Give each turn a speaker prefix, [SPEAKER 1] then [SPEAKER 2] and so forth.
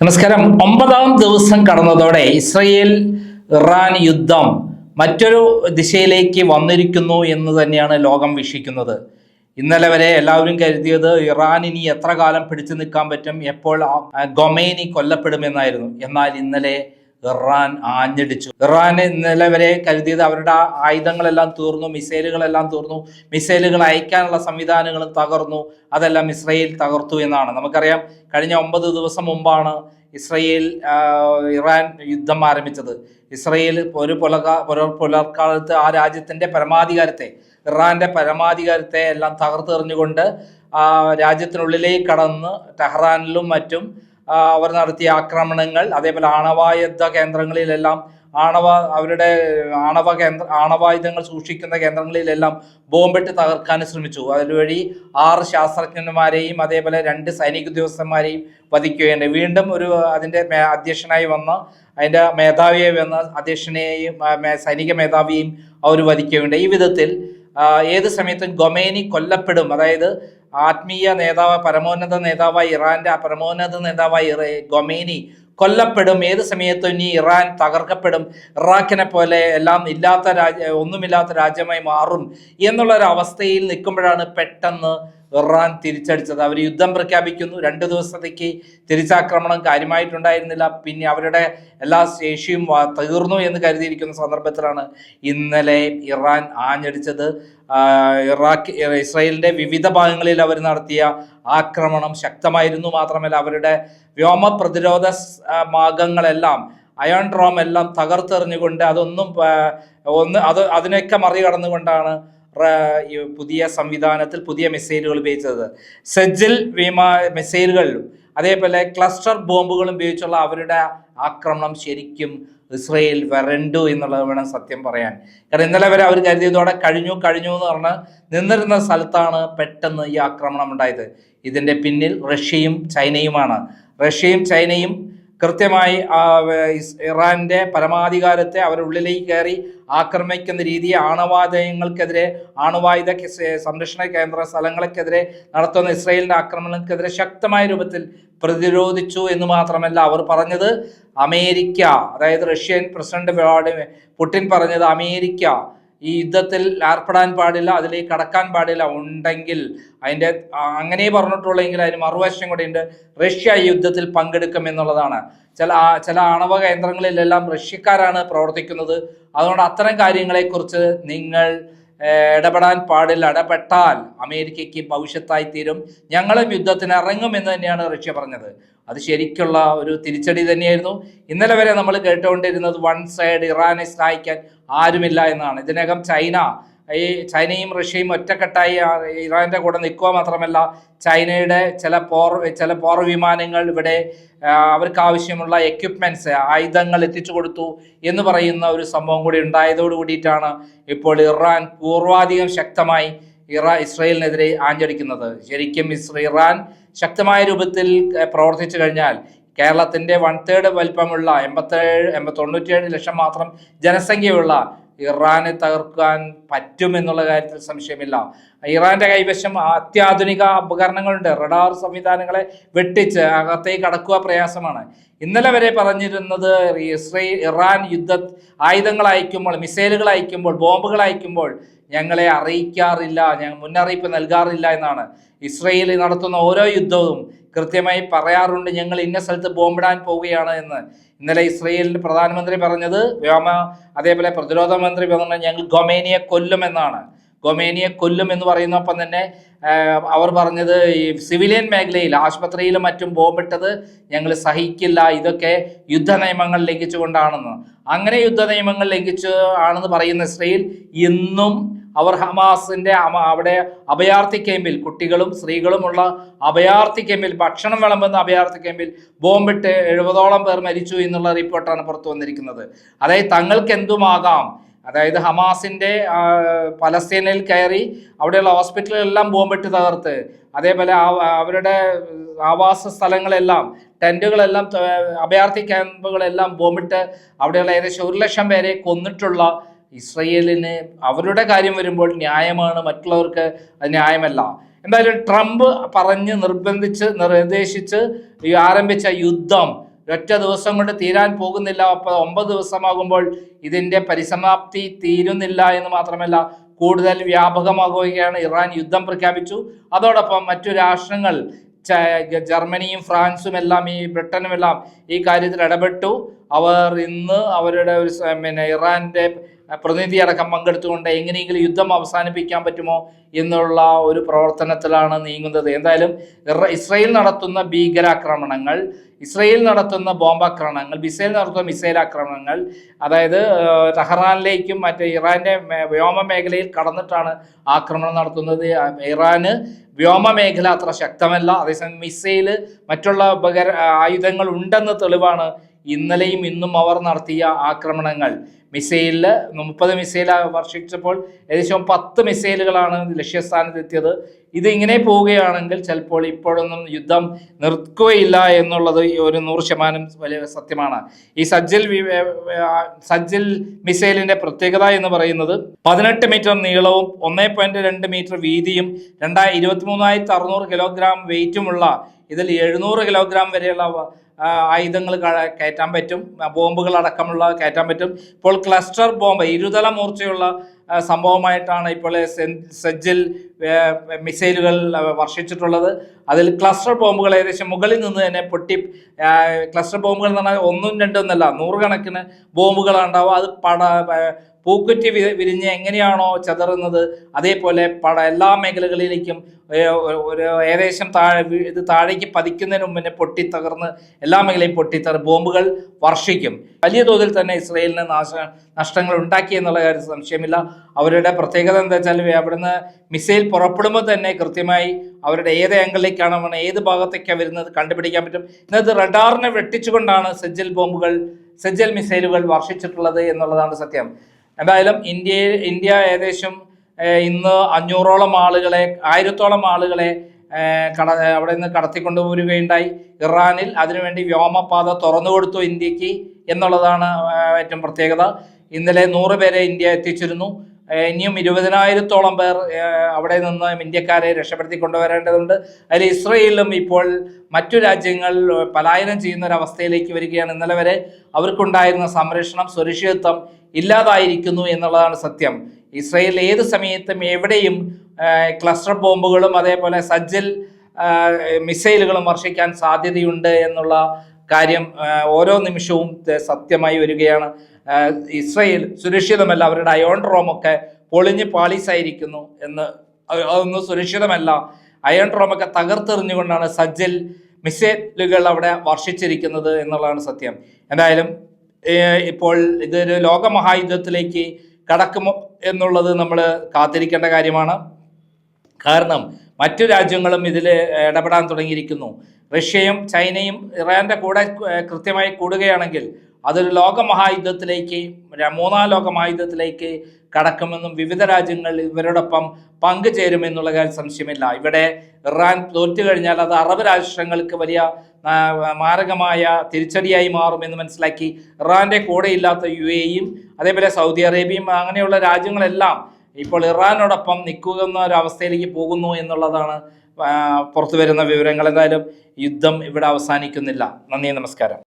[SPEAKER 1] നമസ്കാരം. ഒമ്പതാം ദിവസം കടന്നതോടെ ഇസ്രയേൽ ഇറാൻ യുദ്ധം മറ്റൊരു ദിശയിലേക്ക് വന്നിരിക്കുന്നു എന്ന് തന്നെയാണ് ലോകം വീക്ഷിക്കുന്നത്. ഇന്നലെ വരെ എല്ലാവരും കരുതിയത് ഇറാൻ ഇനി എത്ര കാലം പിടിച്ചു നിൽക്കാൻ പറ്റും? എപ്പോൾ ഗൊമേനി കൊല്ലപ്പെടുമെന്നായിരുന്നു. എന്നാൽ ഇന്നലെ ഇറാൻ ആഞ്ഞടിച്ചു. ഇറാൻ ഇന്നലെ വരെ കരുതിയത് അവരുടെ ആയുധങ്ങളെല്ലാം തീർന്നു മിസൈലുകളെല്ലാം തീർന്നു. മിസൈലുകൾ അയക്കാനുള്ള സംവിധാനങ്ങളും തകർന്നു. അതെല്ലാം ഇസ്രയേൽ തകർത്തു എന്നാണ്. നമുക്കറിയാം കഴിഞ്ഞ ഒമ്പത് ദിവസം മുമ്പാണ് ഇസ്രയേൽ ഇറാൻ യുദ്ധം ആരംഭിച്ചത്. ഇസ്രയേൽ ഒരു പുലക പുലർ പുലർക്കാലത്ത് ആ രാജ്യത്തിന്റെ പരമാധികാരത്തെ ഇറാന്റെ പരമാധികാരത്തെ എല്ലാം തകർത്തെറിഞ്ഞുകൊണ്ട് രാജ്യത്തിനുള്ളിലേക്ക് കടന്ന് ടെഹ്റാനിലും മറ്റും അവർ നടത്തിയ ആക്രമണങ്ങൾ അതേപോലെ ആണവായുധ കേന്ദ്രങ്ങളിലെല്ലാം ആണവ അവരുടെ ആണവ കേന്ദ്ര ആണവായുധങ്ങൾ സൂക്ഷിക്കുന്ന കേന്ദ്രങ്ങളിലെല്ലാം ബോംബിട്ട് തകർക്കാൻ ശ്രമിച്ചു. അതുവഴി ആറ് ശാസ്ത്രജ്ഞന്മാരെയും അതേപോലെ രണ്ട് സൈനിക ഉദ്യോഗസ്ഥന്മാരെയും വധിക്കുകയുണ്ട്. വീണ്ടും ഒരു അതിന്റെ അധ്യക്ഷനായി വന്ന അതിന്റെ മേധാവിയായി വന്ന അധ്യക്ഷനെയും സൈനിക മേധാവിയെയും അവർ വധിക്കുകയുണ്ട്. ഈ വിധത്തിൽ ഏത് സമയത്തും ഗൊമേനി കൊല്ലപ്പെടും. അതായത് ആത്മീയ നേതാവ് പരമോന്നത നേതാവായി ഇറാന്റെ പരമോന്നത നേതാവായി ഗൊമേനി കൊല്ലപ്പെടും. ഏത് സമയത്തും ഇനി ഇറാൻ തകർക്കപ്പെടും. ഇറാഖിനെ പോലെ എല്ലാം ഇല്ലാത്ത രാജ്യ ഒന്നുമില്ലാത്ത രാജ്യമായി മാറും എന്നുള്ള ഒരു അവസ്ഥയിൽ നിൽക്കുമ്പോഴാണ് പെട്ടെന്ന് ഇറാൻ തിരിച്ചടിച്ചത്. അവർ യുദ്ധം പ്രഖ്യാപിക്കുന്നു. രണ്ട് ദിവസത്തേക്ക് തിരിച്ചാക്രമണം കാര്യമായിട്ടുണ്ടായിരുന്നില്ല. പിന്നെ അവരുടെ എല്ലാ ശേഷിയും തീർന്നു എന്ന് കരുതിയിരിക്കുന്ന സന്ദർഭത്തിലാണ് ഇന്നലെ ഇറാൻ ആഞ്ഞടിച്ചത്. ഇറാഖ് ഇസ്രയേലിന്റെ വിവിധ ഭാഗങ്ങളിൽ അവർ നടത്തിയ ആക്രമണം ശക്തമായിരുന്നു. മാത്രമല്ല അവരുടെ വ്യോമ പ്രതിരോധ മാർഗങ്ങളെല്ലാം അയൺ ഡ്രോം എല്ലാം തകർത്തെറിഞ്ഞുകൊണ്ട് അതൊന്നും ഒന്ന് അത് അതിനൊക്കെ മറികടന്നുകൊണ്ടാണ് പുതിയ സംവിധാനത്തിൽ പുതിയ മിസൈലുകൾ ഉപയോഗിച്ചത്. സെജിൽ വിമാ മിസൈലുകളിലും അതേപോലെ ക്ലസ്റ്റർ ബോംബുകളും ഉപയോഗിച്ചുള്ള അവരുടെ ആക്രമണം ശരിക്കും ഇസ്രയേൽ വരണ്ടു എന്നുള്ളത് വേണം സത്യം പറയാൻ. കാരണം ഇന്നലെ വരെ അവർ കരുതിയതോടെ കഴിഞ്ഞു കഴിഞ്ഞു എന്ന് പറഞ്ഞ് നിന്നിരുന്ന സ്ഥലത്താണ് പെട്ടെന്ന് ഈ ആക്രമണം ഉണ്ടായത്. ഇതിന്റെ പിന്നിൽ റഷ്യയും ചൈനയുമാണ്. റഷ്യയും ചൈനയും കൃത്യമായി ഇറാന്റെ പരമാധികാരത്തെ അവരുടെ ഉള്ളിലേക്ക് കയറി ആക്രമിക്കുന്ന രീതി ആണവായുധങ്ങൾക്കെതിരെ ആണവായുധ സംരക്ഷണ കേന്ദ്ര സ്ഥലങ്ങൾക്കെതിരെ നടത്തുന്ന ഇസ്രയേലിന്റെ ആക്രമണങ്ങൾക്കെതിരെ ശക്തമായ രൂപത്തിൽ പ്രതിരോധിച്ചു എന്ന് മാത്രമല്ല അവർ പറഞ്ഞത്. അമേരിക്ക അതായത് റഷ്യൻ പ്രസിഡന്റ് വ്ളാഡിമിർ പുടിൻ പറഞ്ഞത് അമേരിക്ക ഈ യുദ്ധത്തിൽ ഏർപ്പെടാൻ പാടില്ല അതിലേക്ക് കടക്കാൻ പാടില്ല ഉണ്ടെങ്കിൽ അതിന്റെ അങ്ങനെ പറഞ്ഞിട്ടുള്ളെങ്കിൽ അതിന് മറുവശം കൂടെ ഉണ്ട്. റഷ്യ ഈ യുദ്ധത്തിൽ പങ്കെടുക്കും എന്നുള്ളതാണ്. ചില ചില ആണവ കേന്ദ്രങ്ങളിലെല്ലാം റഷ്യക്കാരാണ് പ്രവർത്തിക്കുന്നത്. അതുകൊണ്ട് അത്തരം കാര്യങ്ങളെക്കുറിച്ച് നിങ്ങൾ ഇടപെടാൻ പാടില്ല. ഇടപെട്ടാൽ അമേരിക്കയ്ക്ക് ഭവിഷ്യത്തായി തീരും. ഞങ്ങളും യുദ്ധത്തിന് ഇറങ്ങും എന്ന് തന്നെയാണ് റഷ്യ പറഞ്ഞത്. അത് ശരിക്കുള്ള ഒരു തിരിച്ചടി തന്നെയായിരുന്നു. ഇന്നലെ വരെ നമ്മൾ കേട്ടുകൊണ്ടിരുന്നത് വൺ സൈഡ് ഇറാനെ സഹായിക്കാൻ ആരുമില്ല എന്നാണ്. ഇതിനകം ചൈന ഈ ചൈനയും റഷ്യയും ഒറ്റക്കെട്ടായി ഇറാന്റെ കൂടെ നിൽക്കുക മാത്രമല്ല ചൈനയുടെ ചില പോർ ചില പോർ വിമാനങ്ങൾ ഇവിടെ അവർക്ക് ആവശ്യമുള്ള എക്യുപ്മെന്റ്സ് ആയുധങ്ങൾ എത്തിച്ചു കൊടുത്തു എന്ന് പറയുന്ന ഒരു സംഭവം കൂടി ഉണ്ടായതോടു കൂടിയിട്ടാണ് ഇപ്പോൾ ഇറാൻ പൂർവാധികം ശക്തമായി ഇറാ ഇസ്രയേലിനെതിരെ ആഞ്ഞടിക്കുന്നത്. ശരിക്കും ഇറാൻ ശക്തമായ രൂപത്തിൽ പ്രവർത്തിച്ചു കഴിഞ്ഞാൽ കേരളത്തിന്റെ വൺ തേർഡ് വലിപ്പമുള്ള എൺപത്തേഴ് എൺപത്തി തൊണ്ണൂറ്റിയേഴ് ലക്ഷം മാത്രം ജനസംഖ്യയുള്ള ഇറാനെ തകർക്കാൻ പറ്റുമെന്നുള്ള കാര്യത്തിൽ സംശയമില്ല. ഇറാന്റെ കൈവശം അത്യാധുനിക ഉപകരണങ്ങളുണ്ട്. റഡാർ സംവിധാനങ്ങളെ വെട്ടിച്ച് അകത്തേക്ക് കടക്കുക പ്രയാസമാണ്. ഇന്നലെ വരെ പറഞ്ഞിരുന്നത് ഇസ്രയേൽ ഇറാൻ യുദ്ധ ആയുധങ്ങൾ അയക്കുമ്പോൾ മിസൈലുകൾ അയക്കുമ്പോൾ ബോംബുകൾ അയക്കുമ്പോൾ ഞങ്ങളെ അറിയിക്കാറില്ല ഞങ്ങൾ മുന്നറിയിപ്പ് നൽകാറില്ല എന്നാണ്. ഇസ്രയേൽ നടത്തുന്ന ഓരോ യുദ്ധവും കൃത്യമായി പറയാറുണ്ട് ഞങ്ങൾ ഇന്ന സ്ഥലത്ത് ബോംബിടാൻ പോവുകയാണ് എന്ന്. ഇന്നലെ ഇസ്രയേലിന്റെ പ്രധാനമന്ത്രി പറഞ്ഞത് വ്യോമ അതേപോലെ പ്രതിരോധ മന്ത്രി പറഞ്ഞത് ഞങ്ങൾ ഗൊമേനിയെ കൊല്ലുമെന്നാണ് ഗൊമേനിയെ കൊല്ലും എന്ന് പറയുന്നൊപ്പം തന്നെ അവർ പറഞ്ഞത് ഈ സിവിലിയൻ മേഖലയിൽ ആശുപത്രിയിലും മറ്റും ബോംബിട്ടത് ഞങ്ങൾ സഹിക്കില്ല ഇതൊക്കെ യുദ്ധ നിയമങ്ങൾ ലംഘിച്ചുകൊണ്ടാണെന്ന്. അങ്ങനെ യുദ്ധ നിയമങ്ങൾ ലംഘിച്ച് ആണെന്ന് പറയുന്ന ഇസ്രയേൽ ഇന്നും അവർ ഹമാസിന്റെ അവിടെ അഭയാർത്ഥി ക്യാമ്പിൽ കുട്ടികളും സ്ത്രീകളുമുള്ള അഭയാർത്ഥി ക്യാമ്പിൽ ഭക്ഷണം വിളമ്പുന്ന അഭയാർത്ഥി ക്യാമ്പിൽ ബോംബിട്ട് എഴുപതോളം പേർ മരിച്ചു എന്നുള്ള റിപ്പോർട്ടാണ് പുറത്തു വന്നിരിക്കുന്നത്. അതായത് തങ്ങൾക്ക് എന്തുമാകാം അതായത് ഹമാസിന്റെ പലസ്തീനിൽ കയറി അവിടെയുള്ള ഹോസ്പിറ്റലുകളെല്ലാം ബോംബിട്ട് തകർത്ത് അതേപോലെ അവരുടെ ആവാസ സ്ഥലങ്ങളെല്ലാം ടെന്റുകളെല്ലാം അഭയാർത്ഥി ക്യാമ്പുകളെല്ലാം ബോംബിട്ട് അവിടെയുള്ള ഏകദേശം ഒരു ലക്ഷം പേരെ കൊന്നിട്ടുള്ള ഇസ്രയേലിന് അവരുടെ കാര്യം വരുമ്പോൾ ന്യായമാണ് മറ്റുള്ളവർക്ക് അത് ന്യായമല്ല. എന്തായാലും ട്രംപ് പറഞ്ഞ് നിർബന്ധിച്ച് നിർദ്ദേശിച്ച് ആരംഭിച്ച യുദ്ധം ഒറ്റ ദിവസം കൊണ്ട് തീരാൻ പോകുന്നില്ല. അപ്പോൾ ഒമ്പത് ദിവസമാകുമ്പോൾ ഇതിന്റെ പരിസമാപ്തി തീരുന്നില്ല എന്ന് മാത്രമല്ല കൂടുതൽ വ്യാപകമാകുകയാണ്. ഇറാൻ യുദ്ധം പ്രഖ്യാപിച്ചു. അതോടൊപ്പം മറ്റു രാഷ്ട്രങ്ങൾ ജർമ്മനിയും ഫ്രാൻസും എല്ലാം ഈ ബ്രിട്ടനും എല്ലാം ഈ കാര്യത്തിൽ ഇടപെട്ടു. അവർ ഇന്ന് അവരുടെ ഒരു പിന്നെ ഇറാന്റെ പ്രതിനിധി അടക്കം പങ്കെടുത്തുകൊണ്ട് എങ്ങനെയെങ്കിലും യുദ്ധം അവസാനിപ്പിക്കാൻ പറ്റുമോ എന്നുള്ള ഒരു പ്രവർത്തനത്തിലാണ് നീങ്ങുന്നത്. എന്തായാലും ഇസ്രയേൽ നടത്തുന്ന ഭീകരാക്രമണങ്ങൾ ഇസ്രയേൽ നടത്തുന്ന ബോംബാക്രമണങ്ങൾ മിസൈൽ നടത്തുന്ന മിസൈൽ ആക്രമണങ്ങൾ അതായത് ടെഹ്റാനിലേക്കും മറ്റേ ഇറാന്റെ വ്യോമ മേഖലയിൽ കടന്നിട്ടാണ് ആക്രമണം നടത്തുന്നത്. ഇറാന് വ്യോമ മേഖല അത്ര ശക്തമല്ല. അതേസമയം മിസൈൽ മറ്റുള്ള ഉപകര ആയുധങ്ങൾ ഉണ്ടെന്ന് തെളിവാണ് ഇന്നലെയും ഇന്നും അവർ നടത്തിയ ആക്രമണങ്ങൾ. മിസൈലിൽ മുപ്പത് മിസൈൽ വർഷിച്ചപ്പോൾ ഏകദേശം പത്ത് മിസൈലുകളാണ് ലക്ഷ്യസ്ഥാനത്തെത്തിയത്. ഇത് ഇങ്ങനെ പോവുകയാണെങ്കിൽ ചിലപ്പോൾ ഇപ്പോഴൊന്നും യുദ്ധം നിർത്തുകയില്ല എന്നുള്ളത് ഒരു നൂറ് ശതമാനം വലിയ സത്യമാണ്. ഈ സജ്ജൽ സജ്ജൽ മിസൈലിന്റെ പ്രത്യേകത എന്ന് പറയുന്നത് പതിനെട്ട് മീറ്റർ നീളവും ഒന്നേ പോയിന്റ് രണ്ട് മീറ്റർ വീതിയും രണ്ടായിരത്തി ഇരുപത്തി മൂന്നായിരത്തി അറുന്നൂറ് കിലോഗ്രാം വെയിറ്റുമുള്ള ഇതിൽ എഴുന്നൂറ് കിലോഗ്രാം വരെയുള്ള ആയുധങ്ങൾ കയറ്റാൻ പറ്റും ബോംബുകൾ അടക്കമുള്ള കയറ്റാൻ പറ്റും. ഇപ്പോൾ ക്ലസ്റ്റർ ബോംബ് ഇരുതല മൂർച്ചയുള്ള സംഭവമായിട്ടാണ് ഇപ്പോൾ സജ്ജിൽ മിസൈലുകൾ വർഷിച്ചിട്ടുള്ളത്. അതിൽ ക്ലസ്റ്റർ ബോംബുകൾ ഏകദേശം മുകളിൽ നിന്ന് തന്നെ പൊട്ടി ക്ലസ്റ്റർ ബോംബുകൾ എന്ന് പറഞ്ഞാൽ ഒന്നും രണ്ടും എന്നല്ല നൂറുകണക്കിന് ബോംബുകളാണ് അത് പട പൂക്കുറ്റി വിരിഞ്ഞ് എങ്ങനെയാണോ ചതറുന്നത് അതേപോലെ പട എല്ലാ മേഖലകളിലേക്കും ഒരു- ഏകദേശം താഴെ ഇത് താഴേക്ക് പതിക്കുന്നതിന് മുമ്പ് തന്നെ പൊട്ടി തകർന്ന് എല്ലാ മേഖലയും പൊട്ടിത്തറ ബോംബുകൾ വർഷിക്കും. വലിയ തോതിൽ തന്നെ ഇസ്രയേലിന് നാശ നഷ്ടങ്ങൾ ഉണ്ടാക്കി എന്നുള്ള കാര്യത്തിൽ സംശയമില്ല. അവരുടെ പ്രത്യേകത എന്താ വെച്ചാൽ അവിടുന്ന് മിസൈൽ പുറപ്പെടുമ്പോൾ തന്നെ കൃത്യമായി അവരുടെ ഏത് ആംഗിളിലേക്കാണ് അവണ് ഏത് ഭാഗത്തേക്കാണ് വരുന്നത് കണ്ടുപിടിക്കാൻ പറ്റും. ഇന്നത് റഡാറിനെ വെട്ടിച്ചുകൊണ്ടാണ് സെജൽ ബോംബുകൾ സെജൽ മിസൈലുകൾ വർഷിച്ചിട്ടുള്ളത് എന്നുള്ളതാണ് സത്യം. എന്തായാലും ഇന്ത്യയിൽ ഇന്ത്യ ഏകദേശം ഇന്ന് അഞ്ഞൂറോളം ആളുകളെ ആയിരത്തോളം ആളുകളെ കട അവിടെ നിന്ന് കടത്തിക്കൊണ്ടുപോരുകയുണ്ടായി ഇറാനിൽ അതിനുവേണ്ടി വ്യോമപാത തുറന്നു കൊടുത്തു ഇന്ത്യയ്ക്ക് എന്നുള്ളതാണ് ഏറ്റവും പ്രത്യേകത. ഇന്നലെ നൂറ് പേരെ ഇന്ത്യ എത്തിച്ചിരുന്നു. ഇനിയും ഇരുപതിനായിരത്തോളം പേർ അവിടെ നിന്ന് ഇന്ത്യക്കാരെ രക്ഷപ്പെടുത്തി കൊണ്ടുവരേണ്ടതുണ്ട്. അതിൽ ഇസ്രയേലിലും ഇപ്പോൾ മറ്റു രാജ്യങ്ങൾ പലായനം ചെയ്യുന്ന ഒരു അവസ്ഥയിലേക്ക് വരികയാണ്. ഇന്നലെ വരെ അവർക്കുണ്ടായിരുന്ന സംരക്ഷണം സുരക്ഷിതത്വം ഇല്ലാതായിരിക്കുന്നു എന്നുള്ളതാണ് സത്യം. ഇസ്രയേൽ ഏത് സമയത്തും എവിടെയും ക്ലസ്റ്റർ ബോംബുകളും അതേപോലെ സജ്ജൽ മിസൈലുകളും വർഷിക്കാൻ സാധ്യതയുണ്ട് എന്നുള്ള കാര്യം ഓരോ നിമിഷവും സത്യമായി വരികയാണ്. ഇസ്രയേൽ സുരക്ഷിതമല്ല അവരുടെ അയോൺ റോമൊക്കെ പൊളിഞ്ഞ് പാളീസായിരിക്കുന്നു എന്ന് അത് അതൊന്നും സുരക്ഷിതമല്ല. അയോൺ റോമൊക്കെ തകർത്തെറിഞ്ഞുകൊണ്ടാണ് സജ്ജൽ മിസൈലുകൾ അവിടെ വർഷിച്ചിരിക്കുന്നത് എന്നുള്ളതാണ് സത്യം. എന്തായാലും ഇപ്പോൾ ഇതൊരു ലോകമഹായുദ്ധത്തിലേക്ക് കടക്കുമോ എന്നുള്ളത് നമ്മൾ കാത്തിരിക്കേണ്ട കാര്യമാണ്. കാരണം മറ്റു രാജ്യങ്ങളും ഇതിൽ ഇടപെടാൻ തുടങ്ങിയിരിക്കുന്നു. റഷ്യയും ചൈനയും ഇറാന്റെ കൂടെ കൃത്യമായി കൂടുകയാണെങ്കിൽ അതൊരു ലോകമഹായുദ്ധത്തിലേക്ക് മൂന്നാം ലോകമഹായുദ്ധത്തിലേക്ക് കടക്കുമെന്നും വിവിധ രാജ്യങ്ങൾ ഇവരോടൊപ്പം പങ്കുചേരുമെന്നുള്ള കാര്യം സംശയമില്ല. ഇവിടെ ഇറാൻ തോറ്റു കഴിഞ്ഞാൽ അത് അറബ് രാഷ്ട്രങ്ങൾക്ക് വലിയ മാരകമായ തിരിച്ചടിയായി മാറുമെന്ന് മനസ്സിലാക്കി ഇറാന്റെ കൂടെയില്ലാത്ത യു എയും അതേപോലെ സൗദി അറേബ്യയും അങ്ങനെയുള്ള രാജ്യങ്ങളെല്ലാം ഇപ്പോൾ ഇറാനോടൊപ്പം നിൽക്കുന്ന ഒരു അവസ്ഥയിലേക്ക് പോകുന്നു എന്നുള്ളതാണ് പുറത്തു വരുന്ന വിവരങ്ങൾ എന്തായാലും യുദ്ധം ഇവിടെ അവസാനിക്കുന്നില്ല. നന്ദി നമസ്കാരം.